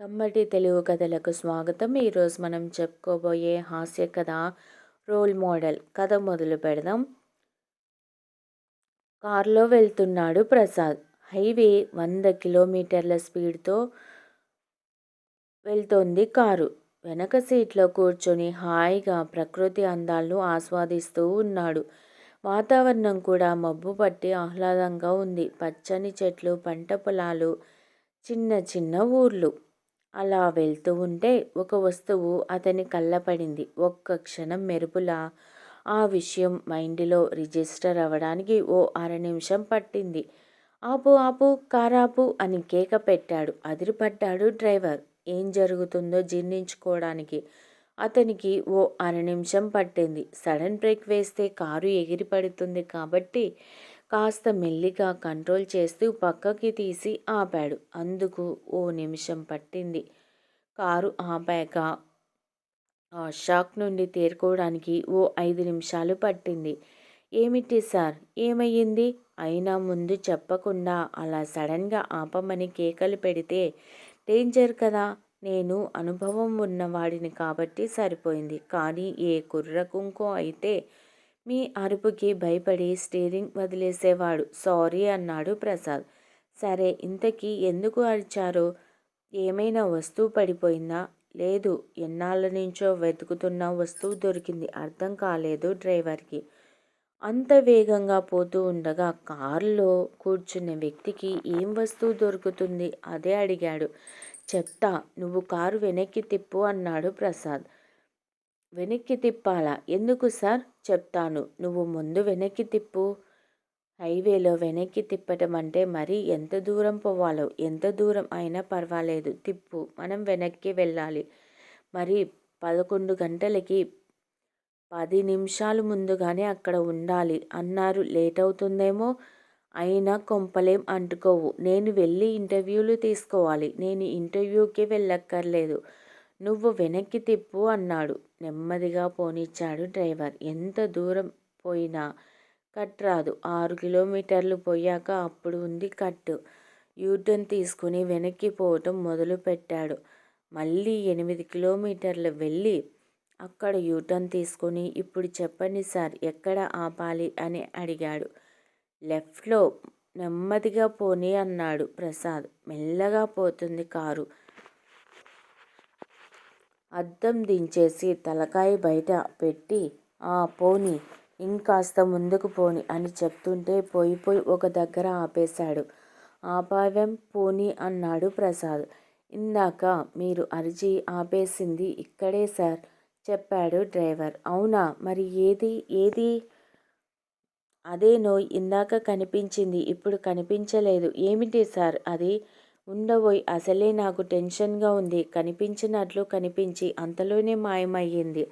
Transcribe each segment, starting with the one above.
కమ్మటి తెలుగు కథలకు స్వాగతం. ఈరోజు మనం చెప్పుకోబోయే హాస్య కథ రోల్ మోడల్. కథ మొదలు పెడదాం. కారులో వెళ్తున్నాడు ప్రసాద్. హైవే వంద కిలోమీటర్ల స్పీడ్తో వెళ్తోంది కారు. వెనక సీట్లో కూర్చొని హాయిగా ప్రకృతి అందాలను ఆస్వాదిస్తూ ఉన్నాడు. వాతావరణం కూడా మబ్బు పట్టి ఆహ్లాదంగా ఉంది. పచ్చని చెట్లు పంట పొలాలు చిన్న చిన్న ఊర్లు. అలా వెళ్తూ ఉంటే ఒక వస్తువు అతని కళ్ళపడింది. ఒక్క క్షణం మెరుపులా ఆ విషయం మైండ్లో రిజిస్టర్ అవ్వడానికి ఓ అర నిమిషం పట్టింది. ఆపు ఆపు కారాపు అని కేక పెట్టాడు. అదిరిపడ్డాడు డ్రైవర్. ఏం జరుగుతుందో జీర్ణించుకోవడానికి అతనికి ఓ అర నిమిషం పట్టింది. సడన్ బ్రేక్ వేస్తే కారు ఎగిరి పడుతుంది కాబట్టి కాస్త మెల్లిగా కంట్రోల్ చేస్తూ పక్కకి తీసి ఆపాడు. అందుకు ఓ నిమిషం పట్టింది. కారు ఆపాక ఆ షాక్ నుండి తేరుకోవడానికి ఓ ఐదు నిమిషాలు పట్టింది. ఏమిటి సార్? ఏమయ్యింది? అయినా ముందు చెప్పకుండా అలా సడన్గా ఆపమని కేకలు పెడితే డేంజర్ కదా! నేను అనుభవం ఉన్నవాడిని కాబట్టి సరిపోయింది. కానీ ఏ కుర్ర కుంకో అయితే మీ అరుపుకి భయపడి స్టీరింగ్ వదిలేసేవాడు. సారీ అన్నాడు ప్రసాద్. సరే ఇంతకీ ఎందుకు అరిచారు? ఏమైనా వస్తువు పడిపోయిందా? లేదు ఎన్నాళ్ళ నుంచో వెతుకుతున్న వస్తువు దొరికింది. అర్థం కాలేదు డ్రైవర్కి. అంత వేగంగా పోతూ ఉండగా కారులో కూర్చున్న వ్యక్తికి ఏం వస్తువు దొరుకుతుంది? అదే అడిగాడు. చెప్తా నువ్వు కారు వెనక్కి తిప్పు అన్నాడు ప్రసాద్. వెనక్కి తిప్పాలా? ఎందుకు సార్? చెప్తాను. నువ్వు ముందు వెనక్కి తిప్పు. హైవేలో వెనక్కి తిప్పటం అంటే మరీ ఎంత దూరం పోవాలో? ఎంత దూరం అయినా పర్వాలేదు. తిప్పు. మనం వెనక్కి వెళ్ళాలి. మరి పదకొండు గంటలకి పది నిమిషాలు ముందుగానే అక్కడ ఉండాలి. అన్నారు. లేట్ అవుతుందేమో? అయినా కొంపలేం అంటుకోవు. నేను వెళ్ళి ఇంటర్వ్యూలు తీసుకోవాలి. నేను ఇంటర్వ్యూకి వెళ్ళక్కర్లేదు. నువ్వు వెనక్కి తిప్పు అన్నాడు. నెమ్మదిగా పోనిచ్చాడు డ్రైవర్. ఎంత దూరం పోయినా కట్ రాదు. ఆరు కిలోమీటర్లు పోయాక అప్పుడు ఉంది కట్ యూటర్న్ తీసుకుని వెనక్కి పోవటం మొదలుపెట్టాడు మళ్ళీ ఎనిమిది కిలోమీటర్లు వెళ్ళి అక్కడ యూటర్న్ తీసుకుని ఇప్పుడు చెప్పండి సార్ ఎక్కడ ఆపాలి అని అడిగాడు. లెఫ్ట్లో నెమ్మదిగా పోనీ అన్నాడు ప్రసాద్. మెల్లగా పోతుంది కారు. అద్దం దించేసి తలకాయ బయట పెట్టి ఆ పోని ఇంకాస్త ముందుకు పోని అని చెప్తుంటే పోయి పోయి ఒక దగ్గర ఆపేశాడు. ఆపావ్యం పోని అన్నాడు ప్రసాద్. ఇందాక మీరు అర్జీ ఆపేసింది ఇక్కడే సార్ చెప్పాడు డ్రైవర్. అవునా మరి ఏది ఏది? అదేనో ఇందాక కనిపించింది ఇప్పుడు కనిపించలేదు. ఏమిటి సార్ అది? ఉండబోయి అసలే నాకు టెన్షన్గా ఉంది. కనిపించినట్లు కనిపించి అంతలోనే మాయమయ్యింది.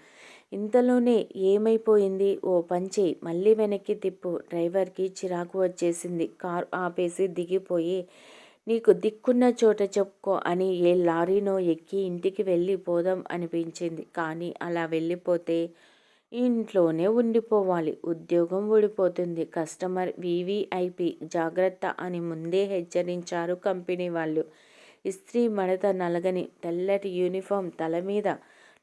ఇంతలోనే ఏమైపోయింది? ఓ పంచి మళ్ళీ వెనక్కి తిప్పు. డ్రైవర్కి చిరాకు వచ్చేసింది. కారు ఆపేసి దిగిపోయి నీకు దిక్కున్న చోట చెప్పుకో అని ఏ లారీనో ఎక్కి ఇంటికి వెళ్ళి పోదాం అనిపించింది. కానీ అలా వెళ్ళిపోతే ఇంట్లోనే ఉండిపోవాలి. ఉద్యోగం ఊడిపోతుంది. కస్టమర్ వివిఐపి జాగ్రత్త అని ముందే హెచ్చరించారు కంపెనీ వాళ్ళు. ఇస్త్రీ మడత నలగని తెల్లటి యూనిఫామ్ తల మీద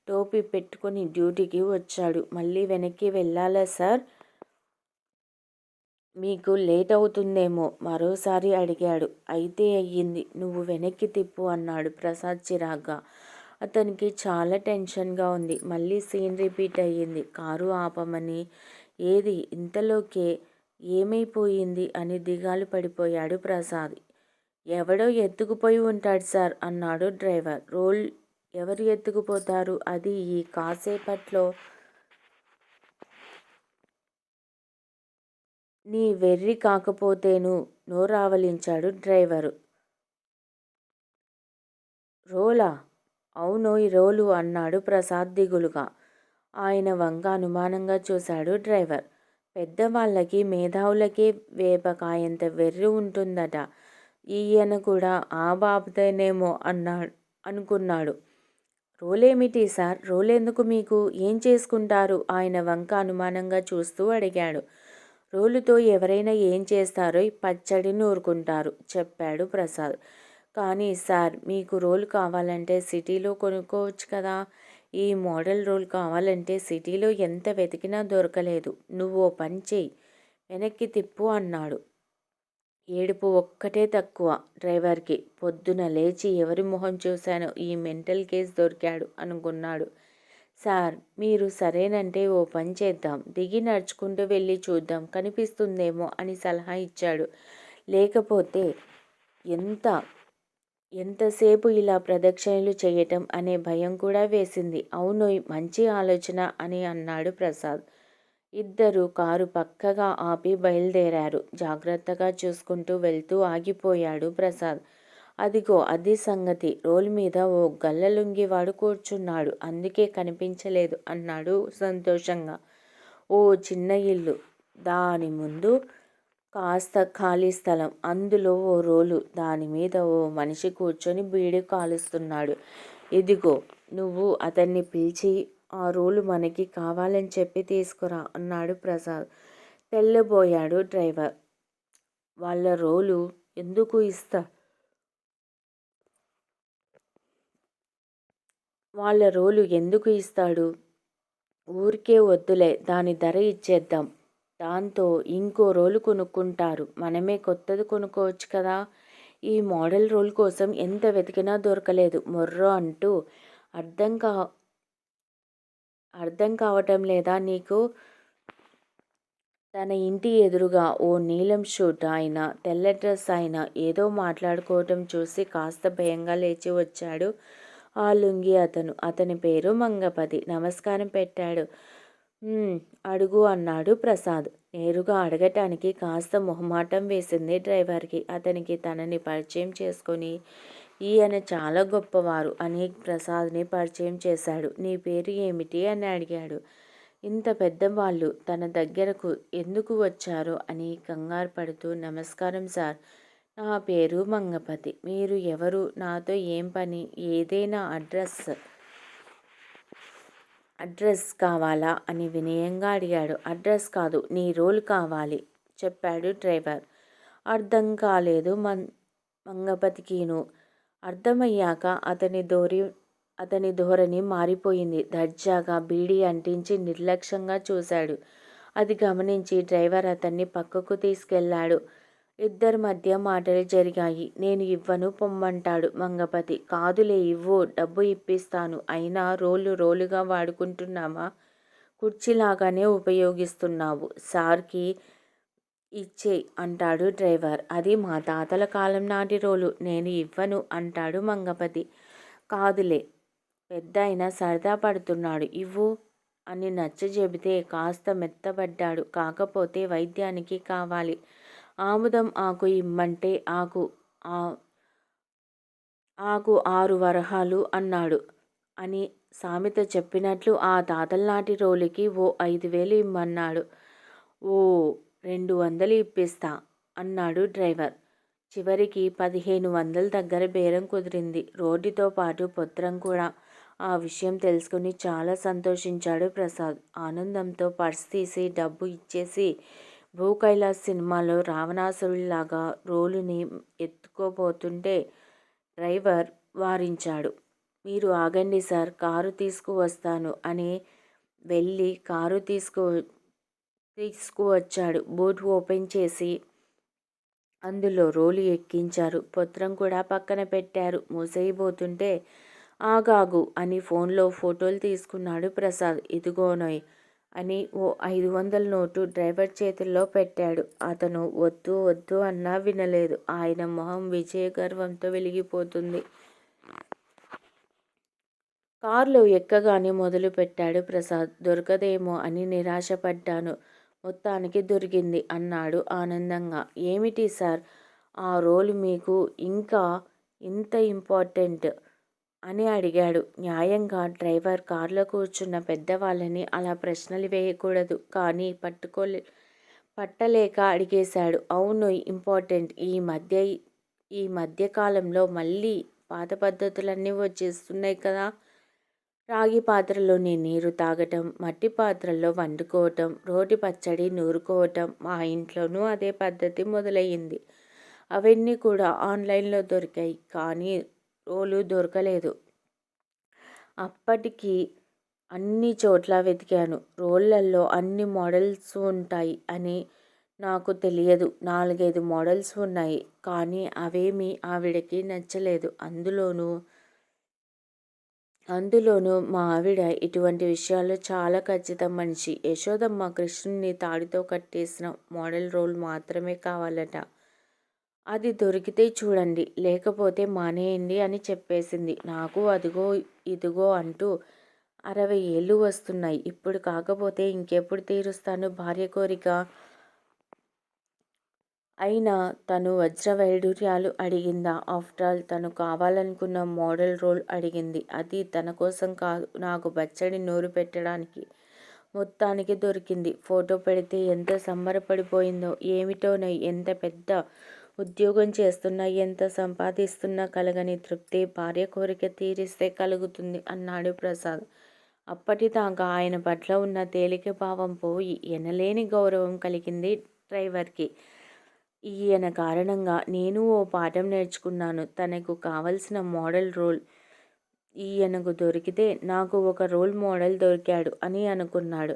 టోపీ పెట్టుకుని డ్యూటీకి వచ్చాడు. మళ్ళీ వెనక్కి వెళ్ళాలా సార్? మీకు లేట్ అవుతుందేమో మరోసారి అడిగాడు. అయితే అయ్యింది. నువ్వు వెనక్కి తిప్పు అన్నాడు ప్రసాద్ చిరాగ్గా. అతనికి చాలా టెన్షన్గా ఉంది. మళ్ళీ సీన్ రిపీట్ అయ్యింది. కారు ఆపమని ఏది? ఇంతలోకే ఏమైపోయింది? అని దిగాలు పడిపోయాడు ప్రసాద్. ఎవడో ఎత్తుకుపోయి ఉంటాడు సార్ అన్నాడు డ్రైవర్. రోల్ ఎవరు ఎత్తుకుపోతారు? అది ఈ కాసేపట్లో నీ వెర్రి కాకపోతేను నోరావలించాడు డ్రైవరు. రోలా? అవునోయ్ రోలు అన్నాడు ప్రసాద్ దిగులుగా. ఆయన వంక అనుమానంగా చూశాడు డ్రైవర్. పెద్దవాళ్ళకి మేధావులకే వేపకాయంత వెర్రి ఉంటుందట. ఈయన కూడా ఆ బాబుతేనేమో అన్నాడు అనుకున్నాడు. రోలేమిటి సార్? రోలెందుకు మీకు? ఏం చేసుకుంటారు? ఆయన వంక అనుమానంగా చూస్తూ అడిగాడు. రోలుతో ఎవరైనా ఏం చేస్తారో పచ్చడి నూరుకుంటారు చెప్పాడు ప్రసాద్. కానీ సార్ మీకు రోల్ కావాలంటే సిటీలో కొనుక్కోవచ్చు కదా. ఈ మోడల్ రోల్ కావాలంటే సిటీలో ఎంత వెతికినా దొరకలేదు. నువ్వు ఓ పని చెయ్యి వెనక్కి తిప్పు అన్నాడు. ఏడుపు ఒక్కటే తక్కువ. డ్రైవర్కి పొద్దున లేచి ఎవరి మొహం చూశానో ఈ మెంటల్ కేస్ దొరికాడు అనుకున్నాడు. సార్ మీరు సరేనంటే ఓ పని చేద్దాం. దిగి నడుచుకుంటూ వెళ్ళి చూద్దాం. కనిపిస్తుందేమో అని సలహా ఇచ్చాడు. లేకపోతే ఎంత ఎంతసేపు ఇలా ప్రదక్షిణలు చేయటం అనే భయం కూడా వేసింది. అవును మంచి ఆలోచన అని అన్నాడు ప్రసాద్. ఇద్దరు కారు పక్కగా ఆపి బయలుదేరారు. జాగ్రత్తగా చూసుకుంటూ వెళ్తూ ఆగిపోయాడు ప్రసాద్. అదిగో అది సంగతి. రోల్ మీద ఓ గల్లలుంగివాడు కూర్చున్నాడు. అందుకే కనిపించలేదు అన్నాడు సంతోషంగా. ఓ చిన్న ఇల్లు. దాని ముందు కాస్త ఖాళీ స్థలం. అందులో ఓ రోలు. దాని మీద ఓ మనిషి కూర్చొని బీడి కాలుస్తున్నాడు. ఇదిగో నువ్వు అతన్ని పిలిచి ఆ రోలు మనకి కావాలని చెప్పి తీసుకురా అన్నాడు ప్రసాద్. తెల్లబోయాడు డ్రైవర్. వాళ్ళ రోలు ఎందుకు ఇస్తా? వాళ్ళ రోలు ఎందుకు ఇస్తాడు? ఊరికే వద్దులే దాని ధర ఇచ్చేద్దాం. దాంతో ఇంకో రోలు కొనుక్కుంటారు. మనమే కొత్తది కొనుక్కోవచ్చు కదా. ఈ మోడల్ రోల్ కోసం ఎంత వెతికినా దొరకలేదు. మొర్రో అంటూ అర్థం కా అర్థం కావటం లేదా నీకు? తన ఇంటి ఎదురుగా ఓ నీలం షూట్ ఆయన తెల్ల డ్రెస్ ఆయన ఏదో మాట్లాడుకోవటం చూసి కాస్త భయంగా లేచి వచ్చాడు ఆ లుంగి అతను. అతని పేరు మంగపతి. నమస్కారం పెట్టాడు. అడుగు అన్నాడు ప్రసాద్. నేరుగా అడగటానికి కాస్త మొహమాటం వేసింది డ్రైవర్కి. అతనికి తనని పరిచయం చేసుకొని ఈయన చాలా గొప్పవారు అని ప్రసాద్ని పరిచయం చేశాడు. నీ పేరు ఏమిటి? అని అడిగాడు. ఇంత పెద్దవాళ్ళు తన దగ్గరకు ఎందుకు వచ్చారో అని కంగారు పడుతూ నమస్కారం సార్. నా పేరు మంగపతి. మీరు ఎవరు? నాతో ఏం పని? ఏదైనా అడ్రస్ అడ్రస్ కావాలా అని వినయంగా అడిగాడు. అడ్రస్ కాదు నీ రోల్ కావాలి చెప్పాడు డ్రైవర్. అర్థం కాలేదు మం మంగపతికిను. అర్థమయ్యాక అతని ధోరి అతని ధోరణి మారిపోయింది. దర్జాగా బీడీ అంటించి నిర్లక్ష్యంగా చూశాడు. అది గమనించి డ్రైవర్ అతన్ని పక్కకు తీసుకెళ్ళాడు. ఇద్దరి మధ్య మాటలు జరిగాయి. నేను ఇవ్వను పొమ్మంటాడు మంగపతి. కాదులే ఇవ్వు. డబ్బు ఇప్పిస్తాను. అయినా రోలు రోలుగా వాడుకుంటున్నామా? కుర్చీలాగానే ఉపయోగిస్తున్నావు. సార్కి ఇచ్చే అంటాడు డ్రైవర్. అది మా తాతల కాలం నాటి రోలు. నేను ఇవ్వను అంటాడు మంగపతి. కాదులే పెద్ద అయినా సరదా పడుతున్నాడు. ఇవ్వు అని నచ్చ చెబితే కాస్త మెత్తబడ్డాడు. కాకపోతే వైద్యానికి కావాలి. ఆముదం ఆకు ఇమ్మంటే ఆకు ఆకు ఆరు వరహాలు అన్నాడు. అని సామెత చెప్పినట్లు ఆ తాతలనాటి రోలికి ఓ ఐదు వేలు ఇమ్మన్నాడు. ఓ రెండు వందలు ఇప్పిస్తా అన్నాడు డ్రైవర్. చివరికి పదిహేను వందల దగ్గర బేరం కుదిరింది. రోడ్డుతో పాటు పుత్రం కూడా. ఆ విషయం తెలుసుకుని చాలా సంతోషించాడు ప్రసాద్. ఆనందంతో పర్స్ తీసి డబ్బు ఇచ్చేసి భూకైలాస్ సినిమాలో రావణాసురుడిలాగా రోలుని ఎత్తుకోబోతుంటే డ్రైవర్ వారించాడు. మీరు ఆగండి సార్ కారు తీసుకువస్తాను అని వెళ్ళి కారు తీసుకు తీసుకువచ్చాడు. బూట్ ఓపెన్ చేసి అందులో రోలు ఎక్కించారు. పత్రం కూడా పక్కన పెట్టారు మూసేయబోతుంటే ఆగాగు అని ఫోన్లో ఫోటోలు తీసుకున్నాడు ప్రసాద్. ఇదిగోనోయ్ అని ఓ ఐదు వందల నోటు డ్రైవర్ చేతుల్లో పెట్టాడు. అతను వద్దు వద్దు అన్నా వినలేదు. ఆయన మొహం విజయ గర్వంతో వెలిగిపోతుంది. కారులో ఎక్కగానే మొదలు పెట్టాడు ప్రసాద్. దొరకదేమో అని నిరాశపడ్డాను. మొత్తానికి దొరికింది అన్నాడు ఆనందంగా. ఏమిటి సార్? ఆ రోల్ మీకు ఇంకా ఇంత ఇంపార్టెంట్? అని అడిగాడు. న్యాయంగా డ్రైవర్ కారులో కూర్చున్న పెద్దవాళ్ళని అలా ప్రశ్నలు వేయకూడదు. కానీ పట్టుకోలే పట్టలేక అడిగేశాడు. అవును ఇంపార్టెంట్. ఈ మధ్య ఈ మధ్యకాలంలో మళ్ళీ పాత పద్ధతులన్నీ వచ్చేస్తున్నాయి కదా. రాగి పాత్రలోని నీరు తాగటం మట్టి పాత్రల్లో వండుకోవటం రోటి పచ్చడి నూరుకోవటం మా ఇంట్లోనూ అదే పద్ధతి మొదలయ్యింది. అవన్నీ కూడా ఆన్లైన్లో దొరికాయి. కానీ రోలు దొరకలేదు. అప్పటికి అన్ని చోట్ల వెతికాను. రోళ్ళల్లో అన్ని మోడల్స్ ఉంటాయి అని నాకు తెలియదు. నాలుగైదు మోడల్స్ ఉన్నాయి. కానీ అవేమీ ఆవిడకి నచ్చలేదు. అందులోనూ అందులోనూ మా ఆవిడ ఇటువంటి విషయాల్లో చాలా ఖచ్చితం మనిషి. యశోదమ్మ కృష్ణుని తాడితో కట్టేసిన మోడల్ రోల్ మాత్రమే కావాలట. అది దొరికితే చూడండి లేకపోతే మానేయండి అని చెప్పేసింది. నాకు అదిగో ఇదిగో అంటూ అరవై ఏళ్ళు వస్తున్నాయి. ఇప్పుడు కాకపోతే ఇంకెప్పుడు తీరుస్తాను భార్య కోరిక? అయినా తను వజ్ర వైడూర్యాలు అడిగిందా? ఆఫ్టర్ ఆల్ తను కావాలనుకున్న మోడల్ రోల్ అడిగింది. అది తన కోసం కాదు నాకు బచ్చడి నోరు పెట్టడానికి మొత్తానికి దొరికింది. ఫోటో పెడితే ఎంత సంబరపడిపోయిందో ఏమిటోనో ఎంత పెద్ద ఉద్యోగం చేస్తున్నా ఎంత సంపాదిస్తున్నా కలగని తృప్తి భార్య కోరిక తీరిస్తే కలుగుతుంది అన్నాడు ప్రసాద్. అప్పటిదాకా ఆయన పట్ల ఉన్న తేలిక భావం పోయి ఎనలేని గౌరవం కలిగింది డ్రైవర్కి. ఈయన కారణంగా నేను ఓ పాఠం నేర్చుకున్నాను తనకు కావలసిన మోడల్ రోల్ ఈయనకు దొరికితే నాకు ఒక రోల్ మోడల్ దొరికాడు అని అనుకున్నాడు.